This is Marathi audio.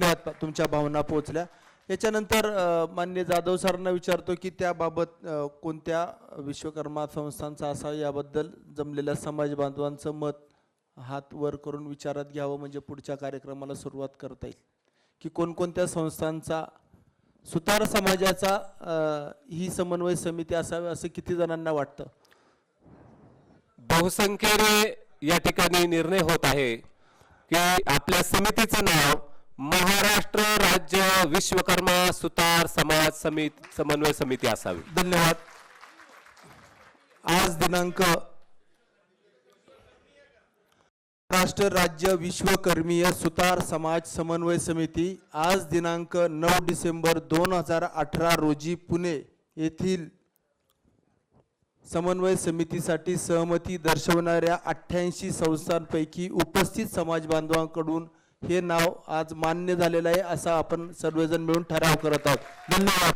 धन्यवाद तुमच्या भावना पोहोचल्या. याच्यानंतर मान्य जाधव सरांना विचारतो की त्याबाबत कोणत्या विश्वकर्मा संस्थांचा असा याबद्दल जमलेल्या समाज बांधवांचं मत हात वर करून विचारात घ्यावं म्हणजे पुढच्या कार्यक्रमाला सुरुवात करता येईल. की कोणकोणत्या संस्थांचा सुतार समाजाचा ही समन्वय समिती असावी असं किती जणांना वाटतं? बहुसंख्येने या ठिकाणी निर्णय होत आहे की आपल्या समितीचं नाव विश्वकर्मा सुतार समाज समिती समन्वय समिती असावी. धन्यवाद. आज दिनांक महाराष्ट्र राज्य विश्वकर्मीय सुतार समाज समन्वय समिती. आज दिनांक नऊ डिसेंबर दोन हजार अठरा रोजी पुणे येथील समन्वय समितीसाठी सहमती दर्शवणाऱ्या अठ्ठ्याऐंशी संस्थांपैकी उपस्थित समाज बांधवांकडून हे नाव आज मान्य झालेलं आहे असा आपण सर्वजण मिळून ठराव करत आहोत. धन्यवाद.